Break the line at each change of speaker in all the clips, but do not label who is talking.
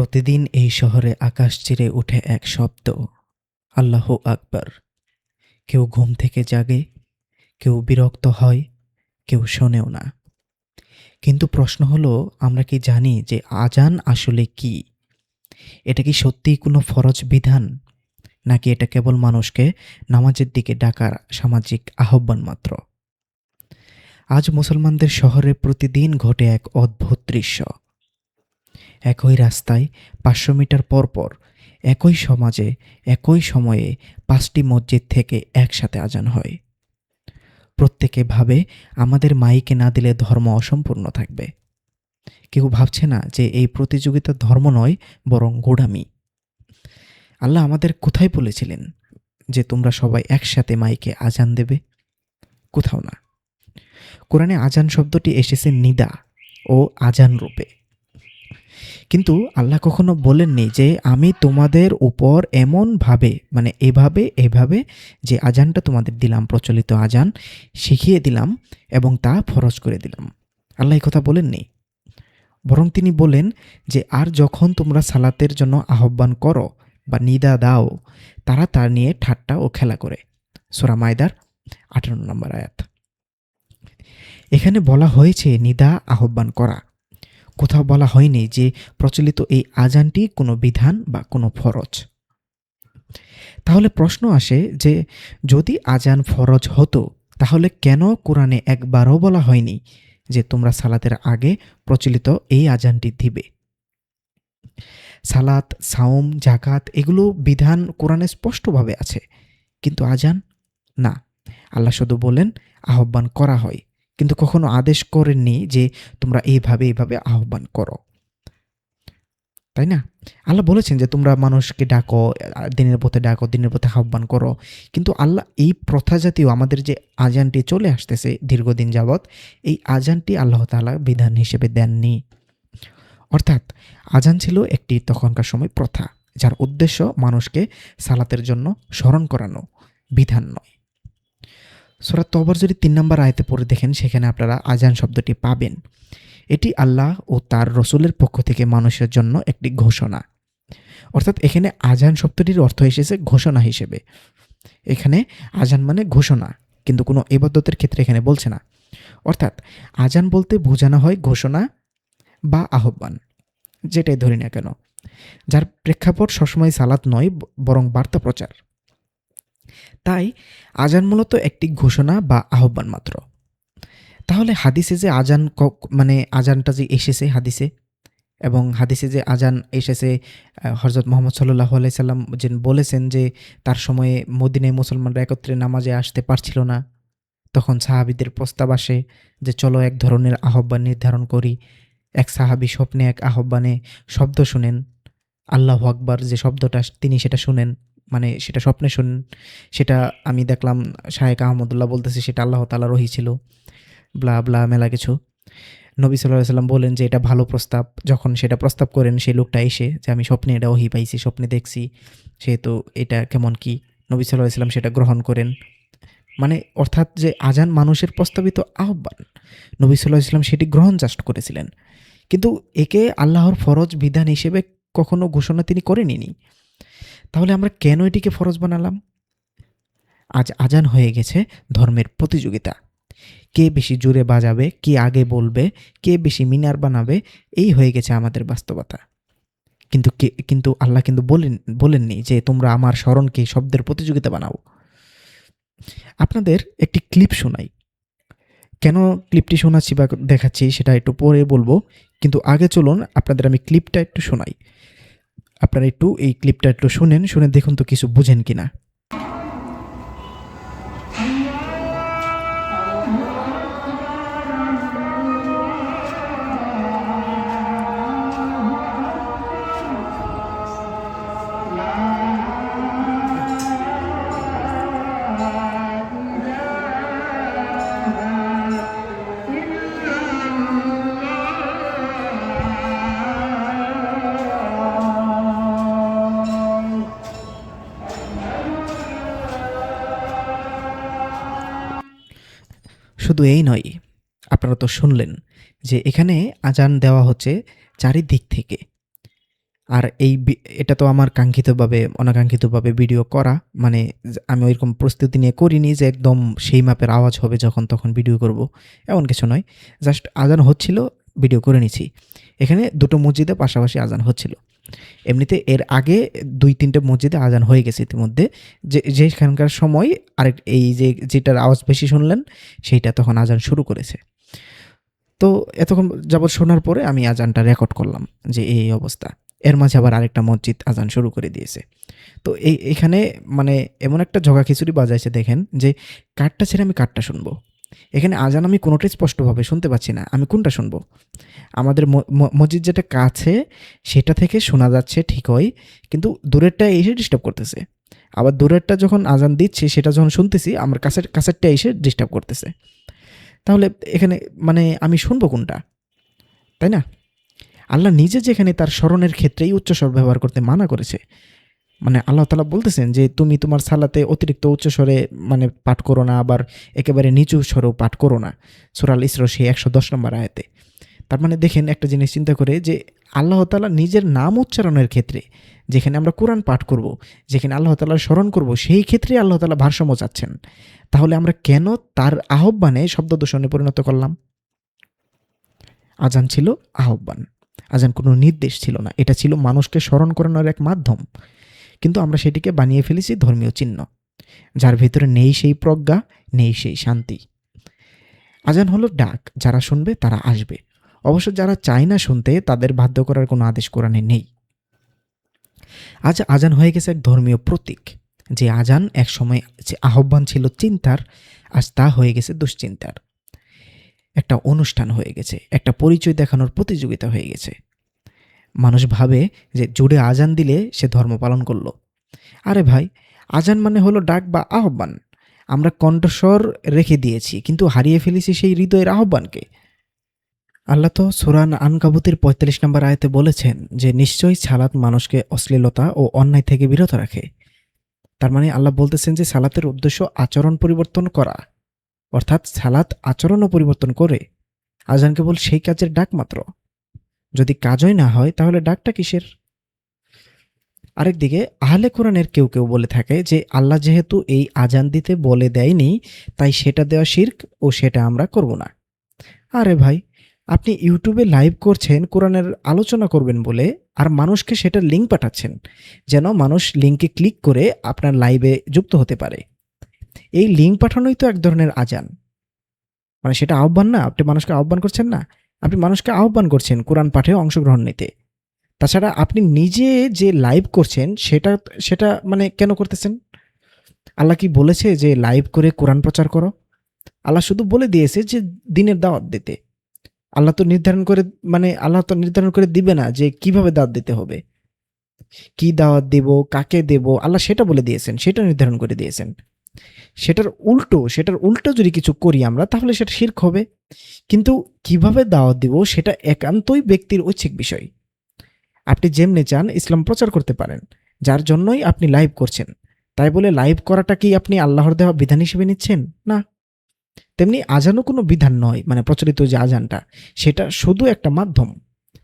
প্রতিদিন এই শহরে আকাশ চিরে উঠে এক শব্দ, আল্লাহ আকবার। কেউ ঘুম থেকে জাগে, কেউ বিরক্ত হয়, কেউ শোনেও না। কিন্তু প্রশ্ন হলো, আমরা কি জানি যে আজান আসলে কি? এটা কি সত্যিই কোনো ফরজ বিধান? নাকি এটা কেবল মানুষকে নামাজের দিকে ডাকার সামাজিক আহ্বান মাত্র? আজ মুসলমানদের শহরে প্রতিদিন ঘটে এক অদ্ভুত দৃশ্য। একই রাস্তায় পাঁচশো মিটার পর পর একই সমাজে, একই সময়ে পাঁচটি মসজিদ থেকে একসাথে আজান হয়। প্রত্যেকে ভাবে আমাদের মাইকে না দিলে ধর্ম অসম্পূর্ণ থাকবে। কেউ ভাবছে না যে এই প্রতিযোগিতা ধর্ম নয়, বরং গোড়ামি। আল্লাহ আমাদের কোথায় বলেছিলেন যে তোমরা সবাই একসাথে মাইকে আজান দেবে? কোথাও না। কোরআনে আজান শব্দটি এসেছে নিদা ও আজান রূপে। কিন্তু আল্লাহ কখনো বলেননি যে আমি তোমাদের উপর এমনভাবে মানে এভাবে এভাবে যে আজানটা তোমাদের দিলাম, প্রচলিত আজান, শিখিয়ে দিলাম এবং তা ফরজ করে দিলাম। আল্লাহ কথা বলেননি। বরং তিনি বলেন যে, আর যখন তোমরা সালাতের জন্য আহ্বান করো বা নিদা দাও, তারা তা নিয়ে ঠাট্টা ও খেলা করে। সোরা মায়দার আঠারো নম্বর আয়াত। এখানে বলা হয়েছে, নিদা, আহ্বান করা। কোথাও বলা হয়নি যে প্রচলিত এই আজানটি কোনো বিধান বা কোনো ফরজ। তাহলে প্রশ্ন আসে যে যদি আজান ফরজ হতো, তাহলে কেন কোরআনে একবারও বলা হয়নি যে তোমরা সালাতের আগে প্রচলিত এই আজানটি দিবে? সালাত, সাওম জাকাত এগুলো বিধান কোরআনে স্পষ্টভাবে আছে, কিন্তু আজান? না। আল্লাহ শুধু বলেন, আহ্বান করা হয়। কিন্তু কখনো আদেশ করেননি যে তোমরা এইভাবে এইভাবে আহ্বান করো। তাই না? আল্লাহ বলেছেন যে তোমরা মানুষকে ডাকো, দিনের পথে ডাকো, দিনের পথে আহ্বান করো। কিন্তু আল্লাহ এই প্রথা জাতীয় আমাদের যে আজানটি চলে আসতেছে দীর্ঘদিন যাবৎ, এই আজানটি আল্লাহ তালা বিধান হিসেবে দেননি। অর্থাৎ আজান ছিল একটি তখনকার সময় প্রথা, যার উদ্দেশ্য মানুষকে সালাতের জন্য স্মরণ করানো, বিধান নয়। সোরা তবর যদি তিন নম্বর আয়তে পড়ে দেখেন, সেখানে আপনারা আজান শব্দটি পাবেন। এটি আল্লাহ ও তার রসুলের পক্ষ থেকে মানুষের জন্য একটি ঘোষণা। অর্থাৎ এখানে আজান শব্দটির অর্থ এসেছে ঘোষণা হিসেবে। এখানে আজান মানে ঘোষণা, কিন্তু কোনো এবাদতের ক্ষেত্রে এখানে বলছে না। অর্থাৎ আজান বলতে বোঝানো হয় ঘোষণা বা আহ্বান, যেটাই ধরি না কেন। যার প্রেক্ষাপট সবসময় সালাত নয় বরং বার্তা প্রচার। তাই আজান মূলত একটি ঘোষণা বা আহ্বান মাত্র। তাহলে হাদিসে যে আজান মানে আজানটা যে এসেছে হাদিসে এবং হাদিসে যে আজান এসেছে হজরত মোহাম্মদ সাল্লাহ সাল্লাম যে বলেছেন যে তার সময়ে মদিনায় মুসলমানরা একত্রে নামাজে আসতে পারছিল না, তখন সাহাবিদের প্রস্তাব আসে যে চলো এক ধরনের আহ্বান নির্ধারণ করি। এক সাহাবি স্বপ্নে এক আহ্বানে শব্দ শুনেন, আল্লাহ আকবার যে শব্দটা তিনি সেটা শুনেন। মানে সেটা স্বপ্নে শুন, সেটা আমি দেখলাম শাহেক আহমদুল্লাহ বলতেছে সেটা আল্লাহ তালা রহি ছিল, ব্লা ব্লা, মেলা কিছু। নবী সাল্লাহ সাল্লাম বলেন যে এটা ভালো প্রস্তাব, যখন সেটা প্রস্তাব করেন সেই লোকটা এসে যে আমি স্বপ্নে এটা ওহি পাইছি, স্বপ্নে দেখছি, সেহেতু এটা কেমন কি? নবী সাল্লাহ সাল্লাম সেটা গ্রহণ করেন। মানে অর্থাৎ যে আজান মানুষের প্রস্তাবিত আহ্বান, নবী সাল্লাহ ইসলাম সেটি গ্রহণ জাস্ট করেছিলেন। কিন্তু একে আল্লাহর ফরজ বিধান হিসেবে কখনো ঘোষণা তিনি করেনি তাহলে আমরা কেন এটিকে ফরজ বানালাম? আজ আজান হয়ে গেছে ধর্মের প্রতিযোগিতা। কে বেশি জোরে বাজাবে, কে আগে বলবে, কে বেশি মিনার বানাবে, এই হয়ে গেছে আমাদের বাস্তবতা। কিন্তু কে, কিন্তু আল্লাহ কিন্তু বলেন, বলেননি যে তোমরা আমার স্মরণকে শব্দের প্রতিযোগিতা বানাও। আপনাদের একটি ক্লিপ শোনাই। কেন ক্লিপটি শোনাচ্ছি বা দেখাচ্ছি সেটা একটু পরে বলব, কিন্তু আগে চলুন আপনাদের আমি ক্লিপটা একটু শোনাই। আপনারা একটু এই ক্লিপটা একটু শুনেন শুনে দেখুন তো কিছু বুঝেন কিনা। শুধু এই নয়, আপনারা তো শুনলেন যে এখানে আজান দেওয়া হচ্ছে চারিদিক থেকে। আর এই এটা তো আমার কাঙ্ক্ষিতভাবে, অনাকাঙ্ক্ষিতভাবে ভিডিও করা মানে আমি ওইরকম প্রস্তুতি নিয়ে করিনি যে একদম সেই মাপের আওয়াজ হবে যখন তখন ভিডিও করব, এমন কিছু নয়। জাস্ট আজান হচ্ছিল ভিডিও করে নিছি। এখানে দুটো মসজিদে পাশাপাশি আজান হচ্ছিল। এমনিতে এর আগে দুই তিনটে মসজিদে আজান হয়ে গেছে ইতিমধ্যে। যে যেখানকার সময় আরেক, এই যে যেটার আওয়াজ বেশি শুনলেন, সেইটা তখন আজান শুরু করেছে। তো এতক্ষণ যাবৎ শোনার পরে আমি আজানটা রেকর্ড করলাম যে এই অবস্থা। এর মাঝে আবার আরেকটা মসজিদ আজান শুরু করে দিয়েছে। তো এই, এখানে মানে এমন একটা জগা খিচুড়ি বাজাইছে, দেখেন যে কাঠটা ছেড়ে আমি কাঠটা শুনব। এখানে আজান আমি কোনোটাই স্পষ্টভাবে শুনতে পাচ্ছি না। আমি কোনটা শুনব? আমাদের মসজিদ যেটা কাছে, সেটা থেকে শোনা যাচ্ছে ঠিকই, কিন্তু দূরেরটা এসে ডিস্টার্ব করতেছে। আবার দূরেরটা যখন আজান দিচ্ছে, সেটা যখন শুনতেছি, আমার কাছের, কাছেরটা এসে ডিস্টার্ব করতেছে। তাহলে এখানে মানে আমি শুনব কোনটা? তাই না? আল্লাহ নিজে যেখানে তার স্মরণের ক্ষেত্রেই উচ্চস্বর ব্যবহার করতে মানা করেছে। মানে আল্লাহ তালা বলতেছেন যে তুমি তোমার সালাতে অতিরিক্ত উচ্চস্বরে মানে পাঠ করো না, আবার একেবারে নিচু স্বরেও পাঠ করো না। সুরাল ইসরো সেই একশো দশ নম্বর আয়াতে। তার মানে দেখেন একটা জিনিস চিন্তা করে যে আল্লাহ তালা নিজের নাম উচ্চারণের ক্ষেত্রে যেখানে আমরা কোরআন পাঠ করব, যেখানে আল্লাহ তালা স্মরণ করব, সেই ক্ষেত্রে আল্লাহ তালা ভারসাম্য চাচ্ছেন। তাহলে আমরা কেন তার আহ্বানে শব্দ দূষণে পরিণত করলাম? আজান ছিল আহ্বান। আজান কোনো নির্দেশ ছিল না। এটা ছিল মানুষকে স্মরণ করানোর এক মাধ্যম। কিন্তু আমরা সেটিকে বানিয়ে ফেলেছি ধর্মীয় চিহ্ন, যার ভেতরে নেই সেই প্রজ্ঞা, নেই সেই শান্তি। আজান হলো ডাক, যারা শুনবে তারা আসবে। অবশ্য যারা চায় না শুনতে, তাদের বাধ্য করার কোনো আদেশ কোরআনে নেই। আজ আজান হয়ে গেছে এক ধর্মীয় প্রতীক। যে আজান এক সময় যে আহ্বান ছিল চিন্তার, আজ তা হয়ে গেছে দুশ্চিন্তার। একটা অনুষ্ঠান হয়ে গেছে, একটা পরিচয় দেখানোর প্রতিযোগিতা হয়ে গেছে। মানুষ ভাবে যে জুড়ে আজান দিলে সে ধর্ম পালন করল। আরে ভাই, আজান মানে হলো ডাক বা আহ্বান। আমরা কণ্ঠস্বর রেখে দিয়েছি, কিন্তু হারিয়ে ফেলেছি সেই হৃদয়ের আহ্বানকে। আল্লাহ তো সুরান আনকাবুতের পঁয়তাল্লিশ নম্বর আয়তে বলেছেন যে, নিশ্চয়ই সালাত মানুষকে অশ্লীলতা ও অন্যায় থেকে বিরত রাখে। তার মানে আল্লাহ বলতেছেন যে, সালাতের উদ্দেশ্য আচরণ পরিবর্তন করা। অর্থাৎ সালাত আচরণও পরিবর্তন করে। আজান কেবল সেই কাজের ডাক মাত্র যদি কাজই না হয়, তাহলে ডাকটা কিসের? আরেকদিকে আহলে কোরআনের কেউ কেউ বলে থাকে যে, আল্লাহ যেহেতু এই আজান দিতে বলে দেয়নি, তাই সেটা দেওয়া শির্ক ও সেটা আমরা করব না। আরে ভাই, আপনি ইউটিউবে লাইভ করছেন, কোরআনের আলোচনা করবেন বলে, আর মানুষকে সেটা লিঙ্ক পাঠাচ্ছেন, যেন মানুষ লিঙ্কে ক্লিক করে আপনার লাইভে যুক্ত হতে পারে। এই লিঙ্ক পাঠানোই তো এক ধরনের আজান। মানে সেটা আহ্বান না, আপনি মানুষকে আহ্বান করছেন না? আপনি মানুষকে আহ্বান করছেন কোরআন পাঠে অংশগ্রহণ নিতে। তাছাড়া আপনি নিজে যে লাইভ করছেন, সেটা সেটা মানে কেন করতেছেন? আল্লাহ কি বলেছে যে লাইভ করে কোরআন প্রচার করো? আল্লাহ শুধু বলে দিয়েছে যে দিনের দাওয়াত দিতে। আল্লাহ তো নির্ধারণ করে মানে আল্লাহ তো নির্ধারণ করে দিবে না যে কীভাবে দাওয়াত দিতে হবে। কি দাওয়াত দেব, কাকে দেব, আল্লাহ সেটা বলে দিয়েছেন, সেটা নির্ধারণ করে দিয়েছেন। সেটার উল্টো সেটার উল্টো যদি কিছু করি আমরা, তাহলে সেটা শির্ক হবে। কিন্তু কীভাবে দাওয়াত দিব সেটা একান্তই ব্যক্তির ঐচ্ছিক বিষয়। আপনি যেমনি চান ইসলাম প্রচার করতে পারেন, যার জন্যই আপনি লাইভ করছেন। তাই বলে লাইভ করাটা কি আপনি আল্লাহর দেওয়া বিধান হিসেবে নিচ্ছেন? না। তেমনি আজানও কোনো বিধান নয় মানে প্রচলিত যে আজানটা, সেটা শুধু একটা মাধ্যম।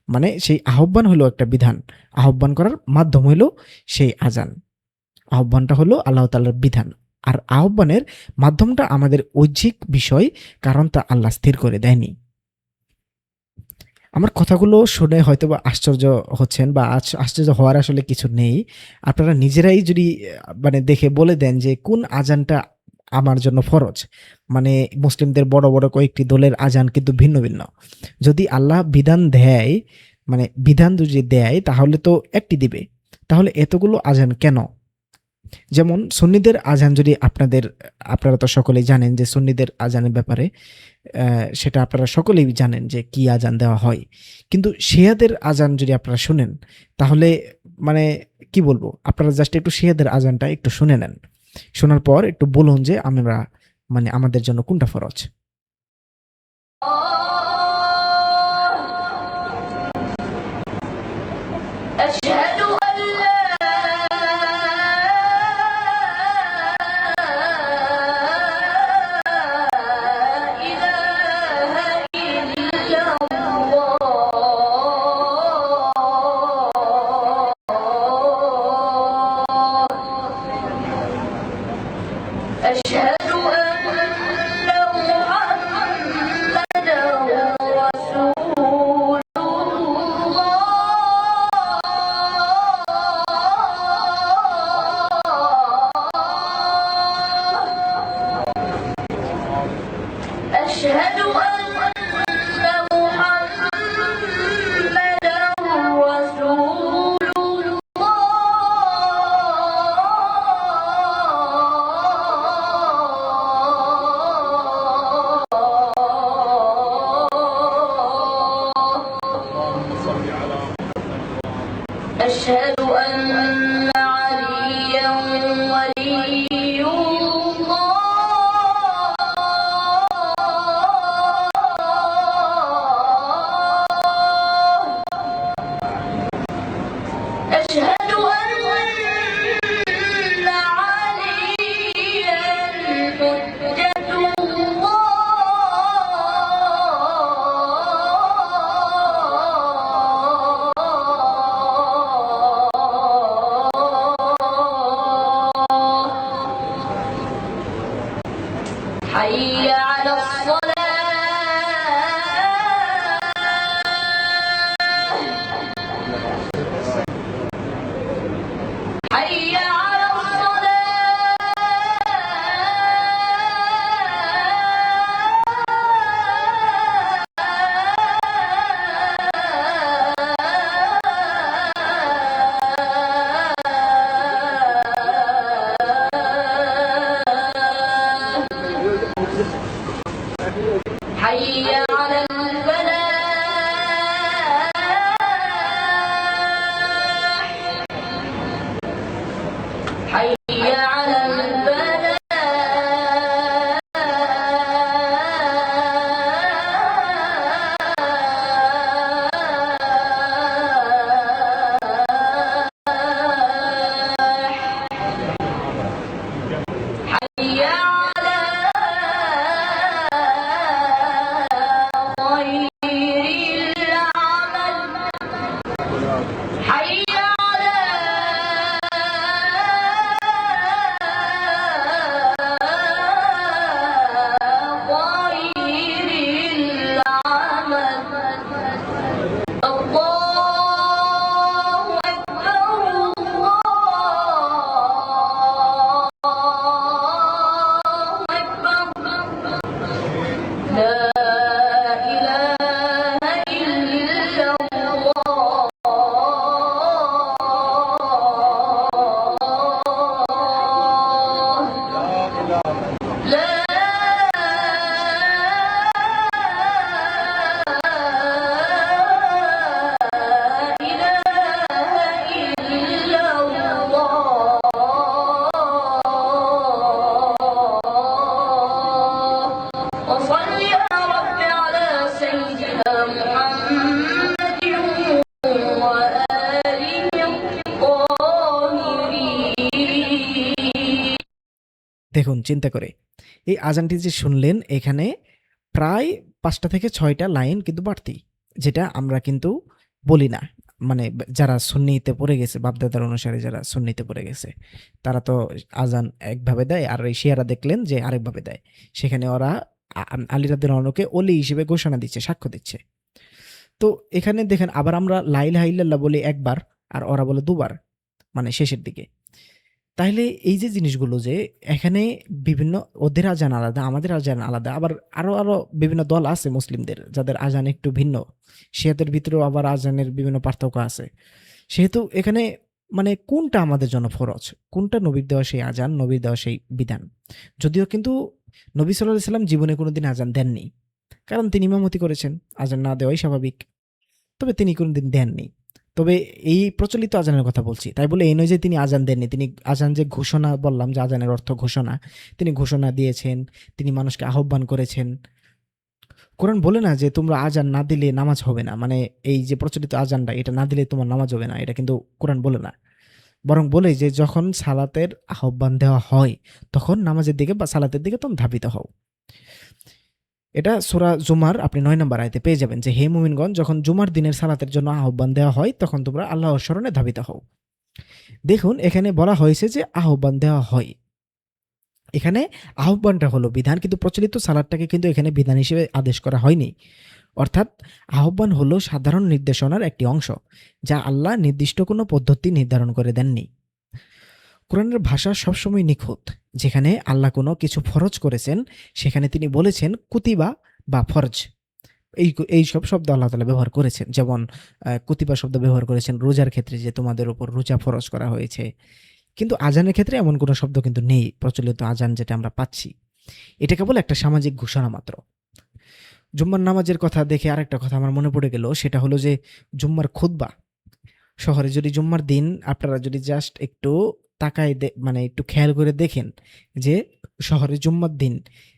মানে সেই আহ্বান হলো একটা বিধান। আহ্বান করার মাধ্যম হলো সেই আজান। আহ্বানটা হলো আল্লাহ তাল্লার বিধান। আর আহ্বানের মাধ্যমটা আমাদের ঐচ্ছিক বিষয়, কারণ তা আল্লাহ স্থির করে দেয়নি। আমার কথাগুলো শুনে হয়তো বা আশ্চর্য হচ্ছেন বা আশ্চর্য হওয়ার আসলে কিছু নেই। আপনারা নিজেরাই যদি মানে দেখে বলে দেন যে কোন আজানটা আমার জন্য ফরজ। মানে মুসলিমদের বড় বড় কয়েকটি দলের আজান কিন্তু ভিন্ন ভিন্ন। যদি আল্লাহ বিধান দেয় মানে বিধান যদি দেয়, তাহলে তো একটি দিবে। তাহলে এতগুলো আজান কেন? যেমন সুন্নিদের আজান যদি আপনাদের, আপনারা তো সকলেই জানেন যে সুন্নিদের আজানের ব্যাপারে সেটা আপনারা সকলেই জানেন যে কি আজান দেওয়া হয়। কিন্তু শিয়াদের আজান যদি আপনারা শুনেন, তাহলে মানে কি বলব, আপনারা জাস্ট একটু শিয়াদের আজানটা একটু শুনে নেন। শোনার পর একটু বলুন যে আমরা মানে আমাদের জন্য কোনটা ফরজ। দেখুন, চিন্তা করে। এই আজানটি যে শুনলেন, এখানে প্রায় পাঁচটা থেকে ছয়টা লাইন কিন্তু বাড়তি, যেটা আমরা কিন্তু বলি না। মানে যারা সুন্নিতে পড়ে গেছে, বাপদাদার অনুসারে যারা সুন্নিতে পড়ে গেছে, তারা তো আজান একভাবে দেয়, আর এই শিয়ারা দেখলেন যে আরেকভাবে দেয়। সেখানে ওরা আলী রাদের অনকে অলি হিসেবে ঘোষণা দিচ্ছে, সাক্ষ্য দিচ্ছে। তো এখানে দেখেন, আবার আমরা লাইল হাইল্লাহ বলি একবার, আর ওরা বলে দুবার মানে শেষের দিকে। তাইলে এই যে জিনিসগুলো যে এখানে বিভিন্ন, ওদের আজান আলাদা, আমাদের আজান আলাদা, আবার আরও আরও বিভিন্ন দল আছে মুসলিমদের, যাদের আজান একটু ভিন্ন। শিয়াদের ভিতরেও আবার আজানের বিভিন্ন পার্থক্য আছে। সেহেতু এখানে মানে কোনটা আমাদের জন্য ফরজ? কোনটা নবীর দেওয়া সেই আজান, নবীর দেওয়া সেই বিধান? যদিও কিন্তু নবী সাল্লাহ সাল্লাম জীবনে কোনো দিন আজান দেননি। কারণ তিনি ইমামতি করেছেন, আজান না দেওয়াই স্বাভাবিক। তবে তিনি কোনোদিন দেননি। তবে এই প্রচলিত আজানের কথা বলছি। তাই বলে এই নয় যে তিনি আজান দেননি। তিনি আজান যে ঘোষণা বললাম, যে আজানের অর্থ ঘোষণা, তিনি ঘোষণা দিয়েছেন, তিনি মানুষকে আহ্বান করেছেন। কোরআন বলে না যে তোমরা আজান না দিলে নামাজ হবে না। মানে এই যে প্রচলিত আজানটা, এটা না দিলে তোমার নামাজ হবে না, এটা কিন্তু কোরআন বলে না। বরং বলে যে যখন সালাতের আহ্বান দেওয়া হয়, তখন নামাজের দিকে বা সালাতের দিকে তুমি ধাবিত হও। এটা সোরা জুমার আপনি নয় নম্বর আয়তে পেয়ে যাবেন যে, হে মুমিনগণ, যখন জুমার দিনের সালাতের জন্য আহ্বান দেওয়া হয়, তখন তোমরা আল্লাহর স্মরণে ধাবিত হও। দেখুন, এখানে বলা হয়েছে যে, আহ্বান দেওয়া হয়। এখানে আহ্বানটা হলো বিধান, কিন্তু প্রচলিত সালাদটাকে কিন্তু এখানে বিধান হিসেবে আদেশ করা হয়নি। অর্থাৎ, আহ্বান হলো সাধারণ নির্দেশনার একটি অংশ, যা আল্লাহ নির্দিষ্ট কোনো পদ্ধতি নির্ধারণ করে দেননি। কোরআনের ভাষা সবসময় নিখুঁত। যেখানে আল্লাহ কোনো কিছু ফরজ করেছেন, সেখানে তিনি বলেছেন কুতিবা বা ফরজ। এই এই সব শব্দ আল্লাহ তালা ব্যবহার করেছেন। যেমন কুতিবা শব্দ ব্যবহার করেছেন রোজার ক্ষেত্রে যে তোমাদের উপর রোজা ফরজ করা হয়েছে। কিন্তু আজানের ক্ষেত্রে এমন কোনো শব্দ কিন্তু নেই, প্রচলিত আজান যেটা আমরা পাচ্ছি। এটা কেবল একটা সামাজিক ঘোষণা মাত্র। জুম্মার নামাজের কথা দেখে আরেকটা কথা আমার মনে পড়ে গেল, সেটা হলো যে জুম্মার খুতবা। শহরে যদি জুম্মার দিন আপনারা যদি জাস্ট একটু তাকায় মানে একটু খেয়াল করে দেখেন যে শহরে জুম্মার দিন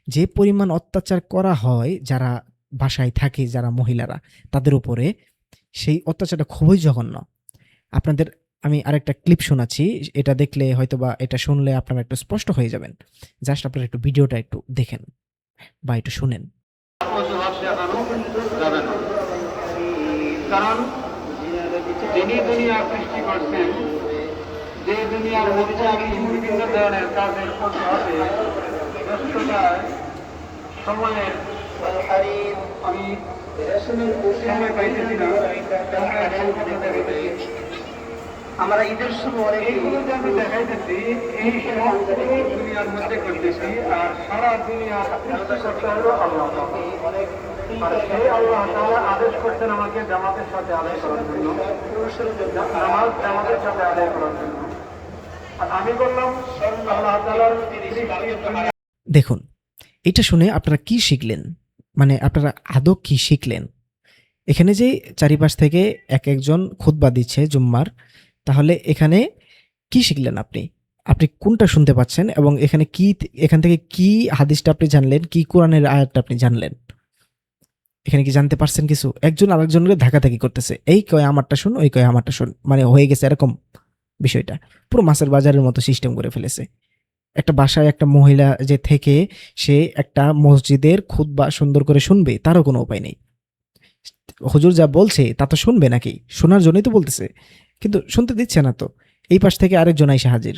যে পরিমাণ অত্যাচার করা হয় যারা বাসায় থাকে, যারা মহিলারা, তাদের উপরে সেই অত্যাচারটা খুবই জঘন্য। আপনাদের আমি আরেকটা ক্লিপ শোনাচ্ছি, এটা দেখলে হয়তো বা এটা শুনলে আপনারা একটু স্পষ্ট হয়ে যাবেন। জাস্ট আপনারা একটু ভিডিওটা একটু দেখেন বা একটু শুনেন।
কারণ যিনি দুনিয়া সৃষ্টি করছেন যে দুনিয়ার মধ্যে আমি বিভিন্ন ধরনের কাজের অজুহাতে ব্যস্ততায় সময়ের আমি সময় পাইতেছি না। আমরা ঈদের সময় অনেক আমি দেখাইতেছি এই দুনিয়ার মধ্যে করতেছি আর সারা দুনিয়ার করতে হলো আল্লাহ। আর সেই আল্লাহ তাআলা আদেশ করছেন আমাকে জামাতের সাথে আদায় করার জন্য। নামাজ জামাতের সাথে আদায় করার জন্য আর আমি বললাম আল্লাহ তাআলার সৃষ্টি
দেখুন, এটা শুনে আপনারা কি শিখলেন? মানে আপনারা আদৌ কি শিখলেন? এখানে যে চারিপাশ থেকে এক একজন খুতবা দিচ্ছে জুম্মার, তাহলে এখানে কি শিখলেন আপনি? আপনি কোনটা শুনতে পাচ্ছেন এবং এখানে কি, এখান থেকে কি হাদিসটা আপনি জানলেন, কি কোরআনের আয়াতটা আপনি জানলেন? এখানে কি জানতে পারছেন কিছু? একজন আরেকজনকে ধাকাধাকি করতেছে, এই কয় আমারটা শুন, ওই কয় আমারটা শুন। মানে হয়ে গেছে এরকম। বিষয়টা। পুরো মাছের বাজারের মতো সিস্টেম করে ফেলেছে। একটা বাসায় একটা মহিলা যে থেকে সে একটা মসজিদের খুদ বা সুন্দর করে শুনবে, তারও কোনো উপায় নেই। হুজুর যা বলছে, তা তো শুনবে নাকি? শোনার জন্যই তো বলতেছে। কিন্তু শুনতে দিচ্ছে না তো। এই পাশ থেকে আরেকজন আইসা হাজির।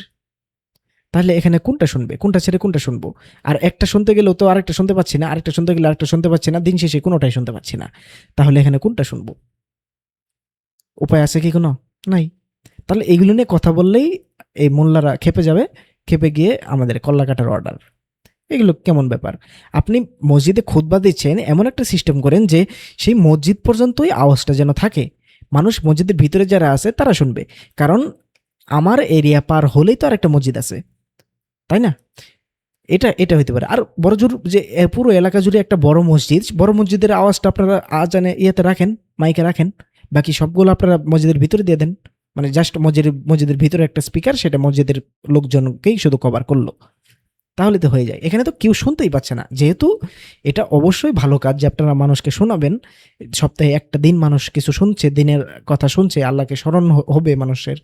তাহলে এখানে কোনটা শুনবে? কোনটা ছেড়ে কোনটা শুনব? আর একটা শুনতে গেলেও তো আরেকটা শুনতে পাচ্ছি না, আরেকটা শুনতে গেলে আরেকটা শুনতে পাচ্ছি না, দিন শেষে কোনোটাই শুনতে পাচ্ছি না। তাহলে এখানে কোনটা শুনব? উপায় আছে কি কোনো? নাই। তাহলে এইগুলো নিয়ে কথা বললেই এই মোল্লারা খেপে যাবে, খেপে গিয়ে আমাদের কল্লা কাটার অর্ডার এগুলো কেমন ব্যাপার? আপনি মসজিদে খুতবা দিচ্ছেন, এমন একটা সিস্টেম করেন যে সেই মসজিদ পর্যন্তই আওয়াজটা যেন থাকে। মানুষ মসজিদের ভিতরে যারা আছে, তারা শুনবে। কারণ আমার এরিয়া পার হলেই তো আর একটা মসজিদ আছে। তাই না? এটা এটা হইতে পারে। আর বড় জোর যে পুরো এলাকা জুড়ে একটা বড় মসজিদ, বড় মসজিদের আওয়াজটা আপনারা আজানে ইয়েতে রাখেন মাইকে রাখেন, বাকি সবগুলো আপনারা মসজিদের ভিতরে দিয়ে দেন। মানে জাস্ট মসজিদের মসজিদের ভিতরে একটা স্পিকার সেটা মসজিদের লোকজনকেই শুধু কভার করল। তাহলে তো হয়ে যায়। এখানে তো কেউ শুনতেই পাচ্ছে না। যেহেতু এটা অবশ্যই ভালো কাজ যে আপনারা মানুষকে শোনাবেন, সপ্তাহে একটা দিন মানুষ কিছু শুনছে, দিনের কথা শুনছে, আল্লাহকে স্মরণ হবে মানুষের।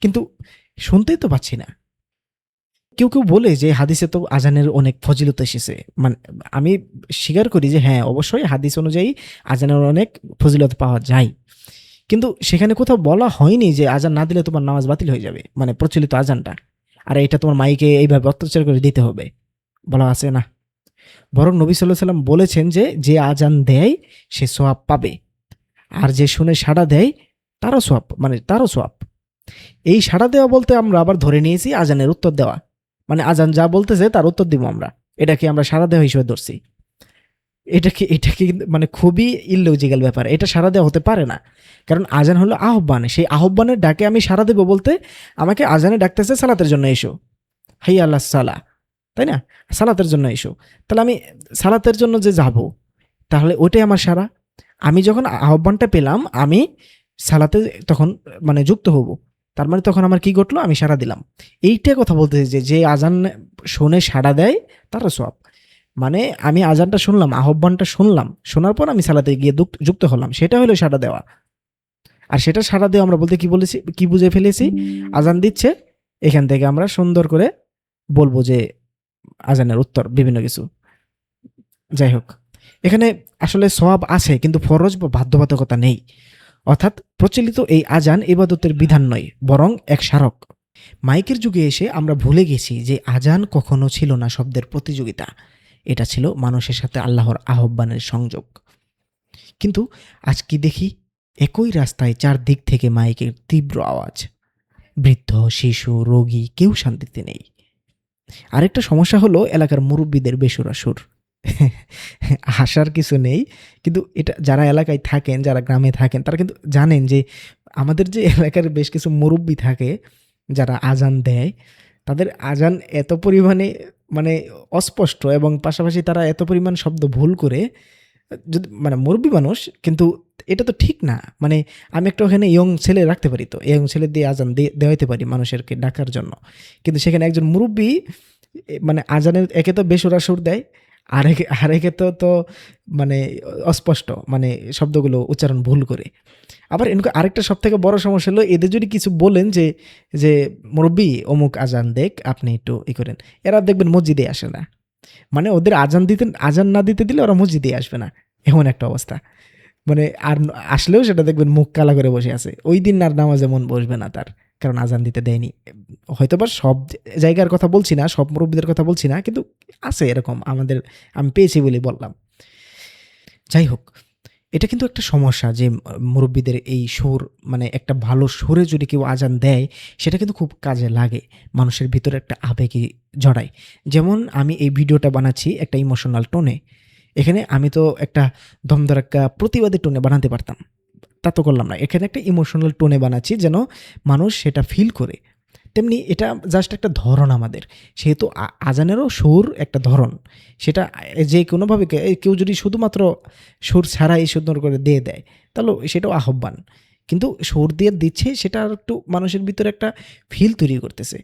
কিন্তু শুনতেই তো পাচ্ছি না। কেউ কেউ বলে যে হাদিসে তো আজানের অনেক ফজিলত এসেছে। মানে আমি স্বীকার করি যে হ্যাঁ অবশ্যই হাদিস অনুযায়ী আজানের অনেক ফজিলত পাওয়া যায়। কিন্তু সেখানে কোথাও বলা হয়নি যে আজান না দিলে তোমার নামাজ বাতিল হয়ে যাবে মানে প্রচলিত আজানটা। আর এটা তোমার মাইকে এইভাবে অত্যাচার করে দিতে হবে। বলা আছে না। বরং নবী সাল্লাহ সাল্লাম বলেছেন যে যে আজান দেয়, সে সোয়াব পাবে। আর যে শুনে সাড়া দেয়, তারও সোয়াব মানে তারও সোয়াব। এই সাড়া দেওয়া বলতে আমরা আবার ধরে নিয়েছি আজানের উত্তর দেওয়া। মানে আজান যা বলতেছে, তার উত্তর দিব আমরা। এটাকে আমরা সাড়া দেওয়া হিসেবে ধরছি। এটাকে এটাকে মানে খুবই ইললজিক্যাল ব্যাপার। এটা সাড়া দেওয়া হতে পারে না। কারণ আজান হলো আহ্বান। সেই আহ্বানের ডাকে আমি সাড়া দেবো বলতে আমাকে আজানে ডাকতেছে, সালাতের জন্য এসো। হাই আল্লাহ, সালা। তাই না? সালাতের জন্য এসো। তাহলে আমি সালাতের জন্য যে যাব, তাহলে ওইটাই আমার সারা আমি যখন আহ্বানটা পেলাম, আমি সালাতে তখন মানে যুক্ত হব। তার মানে তখন আমার কি ঘটলো? আমি সাড়া দিলাম। এইটা কথা বলতে যে যে আজান শুনে সাড়া দেয়, তারা সব মানে আমি আজানটা শুনলাম, আহ্বানটা শুনলাম, শোনার পর আমি সালাতে গিয়ে যুক্ত হলাম। সেটা হলো সাড়া দেওয়া। আর সেটা সাড়া দেওয়া আমরা বলতে কি বলেছি, কি বুঝে ফেলেছি? আজান দিচ্ছে, এখান থেকে আমরা সুন্দর করে বলব যে আজানের উত্তর, বিভিন্ন কিছু। যাই হোক, এখানে আসলে সব আছে, কিন্তু ফরজ বা বাধ্যবাধকতা নেই। অর্থাৎ প্রচলিত এই আজান ইবাদতের বিধান নয়, বরং এক স্মারক। মাইকের যুগে এসে আমরা ভুলে গেছি যে আজান কখনো ছিল না শব্দের প্রতিযোগিতা। এটা ছিল মানুষের সাথে আল্লাহর আহ্বানের সংযোগ। কিন্তু আজ কি দেখি? একই রাস্তায় চারদিক থেকে মাইকের তীব্র আওয়াজ। বৃদ্ধ, শিশু, রোগী, কেউ শান্তিতে নেই। আরেকটা সমস্যা হলো এলাকার মুরব্বীদের বেসুরা সুর হাসার কিছু নেই, কিন্তু এটা যারা এলাকায় থাকেন, যারা গ্রামে থাকেন, তারা কিন্তু জানেন যে আমাদের যে এলাকার বেশ কিছু মুরব্বী থাকে, যারা আজান দেয় তাদের আজান এত পরিমাণে মানে অস্পষ্ট এবং পাশাপাশি তারা এত পরিমাণ শব্দ ভুল করে, যদি মানে মুরব্বী মানুষ, কিন্তু এটা তো ঠিক না। মানে আমি একটা ওখানে ইয়ং ছেলে রাখতে পারি তো, ইয়ং ছেলে দিয়ে আজান দেওয়াইতে পারি মানুষেরকে ডাকার জন্য। কিন্তু সেখানে একজন মুরব্বী মানে আজানের, একে তো বেসুরা সুর দেয় আর একে তো তো মানে অস্পষ্ট মানে শব্দগুলো উচ্চারণ ভুল করে। আবার এনকে, আরেকটা সব থেকে বড় সমস্যা হলো, এদের যদি কিছু বলেন যে যে মুরব্বী, অমুক আজান দেখ, আপনি একটু ই করেন, এরা দেখবেন মসজিদে আসে না। মানে ওদের আজান দিতে, আজান না দিতে দিলে ওরা মসজিদে আসবে না, এমন একটা অবস্থা। মানে আর আসলেও সেটা দেখবেন মুখ কালা করে বসে আছে, ওই দিন আর নামাজে মন বসবে না তার। কারণ আজান দিতে দেয়নি। হয়তো বা সব জায়গার কথা বলছি না, সব মুরব্বীদের কথা বলছি না, কিন্তু আছে এরকম আমাদের, আমি পেয়েছি বলে বললাম। যাই হোক, এটা কিন্তু একটা সমস্যা যে মুরব্বীদের এই সুর মানে একটা ভালো সুরে যদি কেউ আজান দেয়, সেটা কিন্তু খুব কাজে লাগে, মানুষের ভিতরে একটা আবেগই জড়ায়। যেমন আমি এই ভিডিওটা বানাচ্ছি একটা ইমোশনাল টোনে এখানে আমি তো একটা ধমধরাক্কা প্রতিবাদী টোনে বানাতে পারতাম। তা তো করলাম না। এখানে একটা ইমোশনাল টোনে বানাচ্ছি যেন মানুষ সেটা ফিল করে। তেমনি এটা জাস্ট একটা ধরন আমাদের। সেহেতু আজানেরও সুর একটা ধরন। সেটা যে কোনোভাবে কেউ যদি শুধুমাত্র সুর ছাড়াই সুন্দর করে দিয়ে দেয়, তাহলে সেটাও আহ্বান। কিন্তু সুর দিয়ে দিচ্ছে, সেটা একটু মানুষের ভিতরে একটা ফিল তৈরি করতেছে।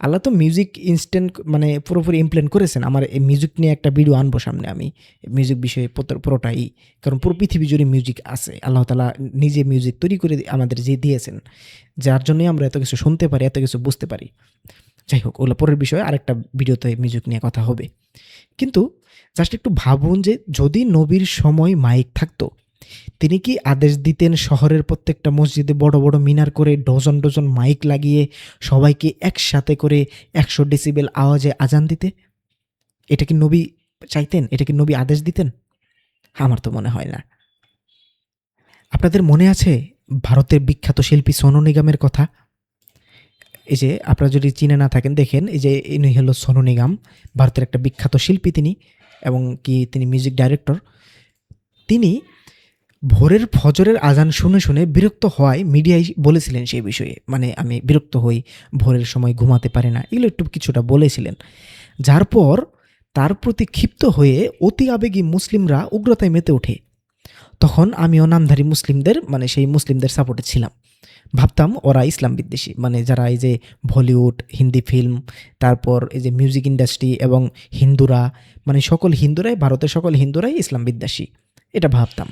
আল্লাহ তো মিউজিক ইনস্ট্যান্ট মানে পুরোপুরি ইমপ্লেন্ট করেছেন। আমার এই মিউজিক নিয়ে একটা ভিডিও আনব সামনে আমি। মিউজিক বিষয়ে পুরো- পুরোটাই। কারণ পুরো পৃথিবী জুড়ে মিউজিক আছে। আল্লাহ তালা নিজে মিউজিক তৈরি করে আমাদের যে দিয়েছেন। যার জন্যই আমরা এত কিছু শুনতে পারি, এত কিছু বুঝতে পারি। যাই হোক, ওগুলো পরের বিষয়ে আরেকটা ভিডিওতে মিউজিক নিয়ে কথা হবে। কিন্তু জাস্ট একটু ভাবুন যে যদি নবীর সময় মাইক থাকতো তিনি কি আদেশ দিতেন শহরের প্রত্যেকটা মসজিদে বড় বড় মিনার করে ডজন ডজন মাইক লাগিয়ে সবাইকে একসাথে করে একশো ডেসিবেল আওয়াজে আজান দিতে? এটা কি নবী চাইতেন? এটা কি নবী আদেশ দিতেন? আমার তো মনে হয় না। আপনাদের মনে আছে ভারতের বিখ্যাত শিল্পী সোনু নিগমের কথা? এই যে আপনারা যদি চিনে না থাকেন, দেখেন, এই যে ইনি হলো সোনু নিগম, ভারতের একটা বিখ্যাত শিল্পী তিনি, এবং কি তিনি মিউজিক ডাইরেক্টর তিনি ভোরের ফজরের আজান শুনে শুনে বিরক্ত হওয়ায় মিডিয়ায় বলেছিলেন সেই বিষয়ে মানে আমি বিরক্ত হই, ভোরের সময় ঘুমাতে পারি না, এগুলো একটু কিছুটা বলেছিলেন। যার পর তার প্রতি ক্ষিপ্ত হয়ে অতি আবেগী মুসলিমরা উগ্রতায় মেতে ওঠে। তখন আমিও নামধারী মুসলিমদের মানে সেই মুসলিমদের সাপোর্টে ছিলাম। ভাবতাম ওরা ইসলাম বিদ্বেষী মানে যারা এই যে বলিউড, হিন্দি ফিল্ম তারপর এই যে মিউজিক ইন্ডাস্ট্রি এবং হিন্দুরা মানে সকল হিন্দুরাই, ভারতের সকল হিন্দুরাই ইসলাম বিদ্বেষী, এটা ভাবতাম।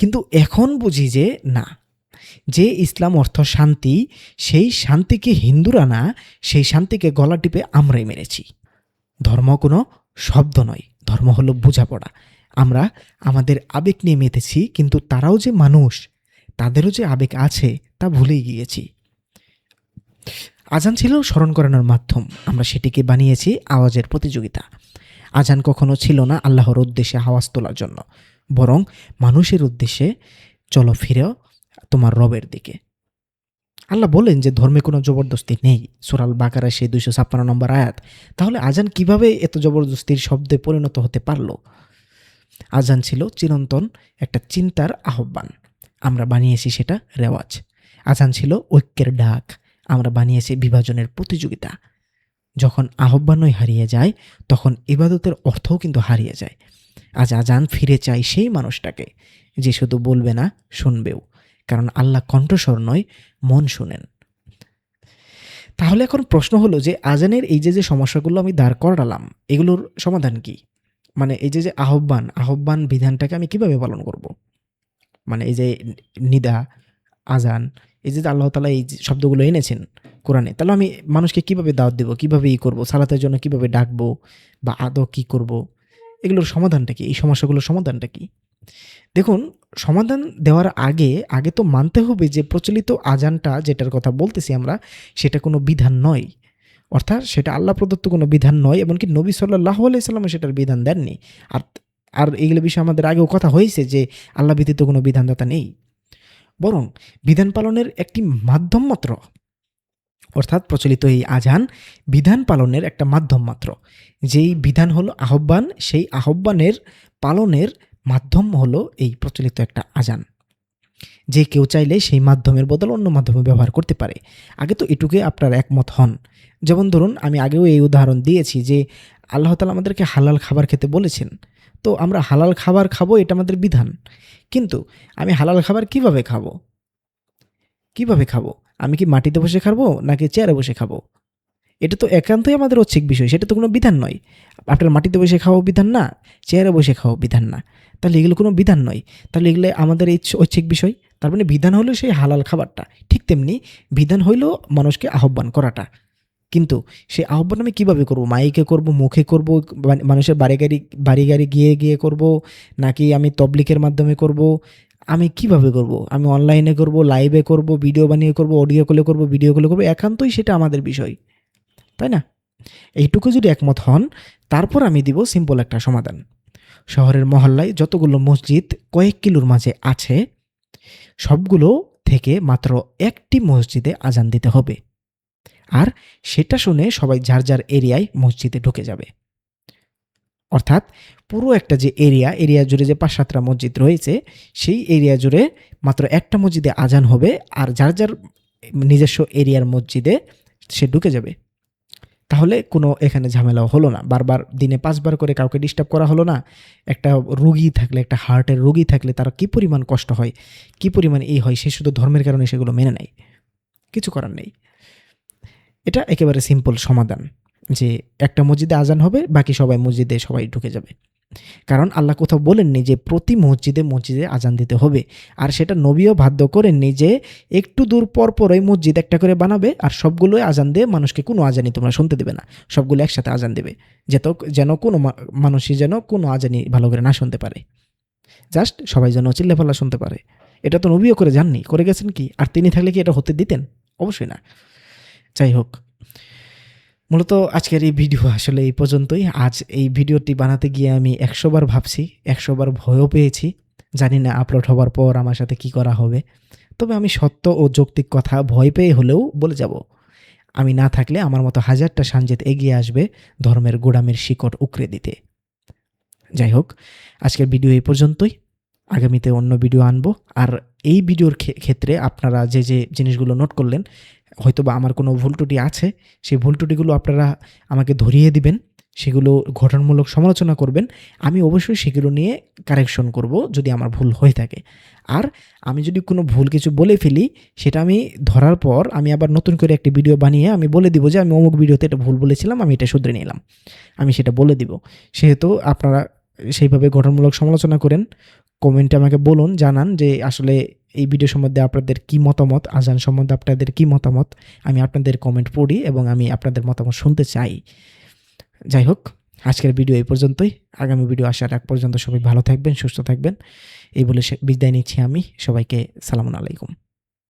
কিন্তু এখন বুঝি যে না। যে ইসলাম অর্থ শান্তি, সেই শান্তিকে হিন্দুরা না, সেই শান্তিকে গলা টিপে আমরাই মেরেছি ধর্ম কোনো শব্দ নয়, ধর্ম হলো বোঝাপড়া। আমরা আমাদের আবেগ নিয়ে মেতেছি, কিন্তু তারাও যে মানুষ, তাদেরও যে আবেগ আছে, তা ভুলেই গিয়েছি। আজান ছিল স্মরণ করানোর মাধ্যম। আমরা সেটিকে বানিয়েছি আওয়াজের প্রতিযোগিতা। আজান কখনো ছিল না আল্লাহর উদ্দেশ্যে আওয়াজ তোলার জন্য। বরং মানুষের উদ্দেশ্যে চলো ফিরেও তোমার রবের দিকে। আল্লাহ বলেন যে ধর্মে কোনো জবরদস্তি নেই। সুরাল বাকারা সেই দুইশো ছাপ্পান্ন নম্বর আয়াত। তাহলে আজান কীভাবে এত জবরদস্তির শব্দে পরিণত হতে পারল? আজান ছিল চিরন্তন একটা চিন্তার আহ্বান। আমরা বানিয়েছি সেটা রেওয়াজ। আজান ছিল ঐক্যের ডাক। আমরা বানিয়েছি বিভাজনের প্রতিযোগিতা। যখন আহ্বানই হারিয়ে যায়, তখন ইবাদতের অর্থও কিন্তু হারিয়ে যায়। আজ আজান ফিরে চাই সেই মানুষটাকে, যে শুধু বলবে না, শুনবেও। কারণ আল্লাহ কণ্ঠস্বর নয়, মন শুনেন। তাহলে এখন প্রশ্ন হলো যে, আজানের এই যে যে সমস্যাগুলো আমি দাঁড় করালাম, এগুলোর সমাধান কি? মানে এই যে যে আহ্বান আহ্বান বিধানটাকে আমি কীভাবে পালন করব? মানে এই যে, নিদা, আজান, এই যে আল্লাহ তালা এই শব্দগুলো এনেছেন কোরআনে, তাহলে আমি মানুষকে কীভাবে দাওয়াত দেবো, কীভাবে ই করব, সালাতের জন্য কীভাবে ডাকবো, বা আদৌ কি করব? এগুলোর সমাধানটা কি? এই সমস্যাগুলোর সমাধানটা কি? দেখুন, সমাধান দেওয়ার আগে আগে তো মানতে হবে যে প্রচলিত আজানটা যেটার কথা বলতেছি আমরা, সেটা কোনো বিধান নয়। অর্থাৎ সেটা আল্লাহ প্রদত্ত কোনো বিধান নয়, এমনকি নবী সাল্লাহ আলাইসাল্লামও সেটার বিধান দেননি। আর আর এইগুলো বিষয়ে আমাদের আগেও কথা হয়েছে যে আল্লাহ ব্যতীত কোনো বিধানদাতা নেই। বরং বিধান পালনের একটি মাধ্যম মাত্র অর্থাৎ প্রচলিত এই আজান বিধান পালনের একটা মাধ্যম মাত্র। যেই বিধান হলো আহ্বান, সেই আহ্বানের পালনের মাধ্যম হলো এই প্রচলিত একটা আজান। যে কেউ চাইলে সেই মাধ্যমের বদল অন্য মাধ্যমে ব্যবহার করতে পারে। আগে তো এটুকুই আপনার একমত হন। যেমন ধরুন, আমি আগেও এই উদাহরণ দিয়েছি যে আল্লাহ তালা আমাদেরকে হালাল খাবার খেতে বলেছেন। তো আমরা হালাল খাবার খাব, এটা আমাদের বিধান। কিন্তু আমি হালাল খাবার কীভাবে খাব? কীভাবে খাব? আমি কি মাটিতে বসে খাব নাকি চেয়ারে বসে খাব? এটা তো একান্তই আমাদের ঐচ্ছিক বিষয়, সেটা তো কোনো বিধান নয়। আপনার মাটিতে বসে খাওয়া বিধান না, চেয়ারে বসে খাওয়া বিধান না। তাহলে এগুলো কোনো বিধান নয়। তাহলে এগুলো আমাদের এই ঐচ্ছিক বিষয়। তার মানে বিধান হলো সেই হালাল খাবারটা। ঠিক তেমনি বিধান হইল মানুষকে আহ্বান করাটা। কিন্তু সেই আহ্বান আমি কীভাবে করব? মাইকে করব, মুখে করব মানে মানুষের বাড়ি গাড়ি বাড়ি গাড়ি গিয়ে গিয়ে করব, নাকি আমি তবলিকের মাধ্যমে করব? আমি কীভাবে করব? আমি অনলাইনে করব লাইভে করব ভিডিও বানিয়ে করব অডিও কলে করব ভিডিও কলে করব, একান্তই সেটা আমাদের বিষয়। তাই না? এইটুকু যদি একমত হন, তারপর আমি দিব সিম্পল একটা সমাধান। শহরের মহল্লায় যতগুলো মসজিদ কয়েক কিলোর মাঝে আছে, সবগুলো থেকে মাত্র একটি মসজিদে আজান দিতে হবে। আর সেটা শুনে সবাই যার যার এরিয়ায় মসজিদে ঢুকে যাবে। অর্থাৎ পুরো একটা যে এরিয়া এরিয়া জুড়ে যে পাঁচ সাতটা মসজিদ রয়েছে, সেই এরিয়া জুড়ে মাত্র একটা মসজিদে আজান হবে আর যার যার নিজস্ব এরিয়ার মসজিদে সে ঢুকে যাবে। তাহলে কোনো এখানে ঝামেলাও হলো না। বারবার দিনে পাঁচবার করে কাউকে ডিস্টার্ব করা হলো না। একটা রুগী থাকলে, একটা হার্টের রুগী থাকলে তার কী পরিমাণ কষ্ট হয়, কী পরিমাণ এই হয়, সে শুধু ধর্মের কারণে সেগুলো মেনে নেয়। কিছু করার নেই। এটা একেবারে সিম্পল সমাধান যে একটা মসজিদে আজান হবে, বাকি সবাই মসজিদে সবাই ঢুকে যাবে। কারণ আল্লাহ কোথাও বলেননি যে প্রতি মসজিদে মসজিদে আজান দিতে হবে। আর সেটা নবীও বাধ্য করেননি যে একটু দূর পর পরই মসজিদ একটা করে বানাবে আর সবগুলোই আজান দিয়ে মানুষকে কোনো আজানি তোমরা শুনতে দেবে না। সবগুলো একসাথে আজান দেবে। যেত যেন কোনো মানুষই যেন কোনো আজানি ভালো করে না শুনতে পারে। জাস্ট সবাই যেন চিল্লাপাল্লা শুনতে পারে। এটা তো নবীও করে যাননি। করে গেছেন কি? আর তিনি থাকলে কি এটা হতে দিতেন? অবশ্যই না। যাই হোক। মূলত আজকের এই ভিডিও আসলে এই পর্যন্তই। আজ এই ভিডিওটি বানাতে গিয়ে আমি একশোবার ভাবছি, একশোবার ভয়ও পেয়েছি। জানি না আপলোড হওয়ার পর আমার সাথে কি করা হবে। তবে আমি সত্য ও যৌক্তিক কথা ভয় পেয়ে হলেও বলে যাব। আমি না থাকলে আমার মতো হাজারটা সানজেত এগিয়ে আসবে ধর্মের গোড়ামের শিকড় উকড়ে দিতে। যাই হোক, আজকের ভিডিও এই পর্যন্তই। আগামীতে অন্য ভিডিও আনব। আর এই ভিডিওর ক্ষে- ক্ষেত্রে আপনারা যে যে জিনিসগুলো নোট করলেন, হয়তোবা আমার কোনো ভুল ত্রুটি আছে, সেই ভুল ত্রুটিগুলো আপনারা আমাকে ধরিয়ে দিবেন, সেগুলো গঠনমূলক সমালোচনা করবেন, আমি অবশ্যই সেগুলো নিয়ে কারেকশন করব যদি আমার ভুল হয়ে থাকে। আর আমি যদি কোনো ভুল কিছু বলে ফেলি, সেটা আমি ধরার পর আমি আবার নতুন করে একটি ভিডিও বানিয়ে আমি বলে দিব যে, আমি অমুক ভিডিওতে এটা ভুল বলেছিলাম, আমি এটা শুধরে নিলাম। আমি সেটা বলে দিব। সেহেতু আপনারা সেইভাবে গঠনমূলক সমালোচনা করেন কমেন্টে আমাকে বলুন, জানান যে আসলে এই ভিডিও সম্বন্ধে আপনাদের কি মতামত, আজান সম্বন্ধে আপনাদের কি মতামত, আমি আপনাদের কমেন্ট পড়ি এবং আমি আপনাদের মতামত শুনতে চাই। যাই হোক, আজকের ভিডিও এই পর্যন্তই। আগামী ভিডিও আসার এক পর্যন্ত সবাই ভালো থাকবেন, সুস্থ থাকবেন। এই বলে বিদায় নিচ্ছি আমি। সবাইকে সালামু আলাইকুম।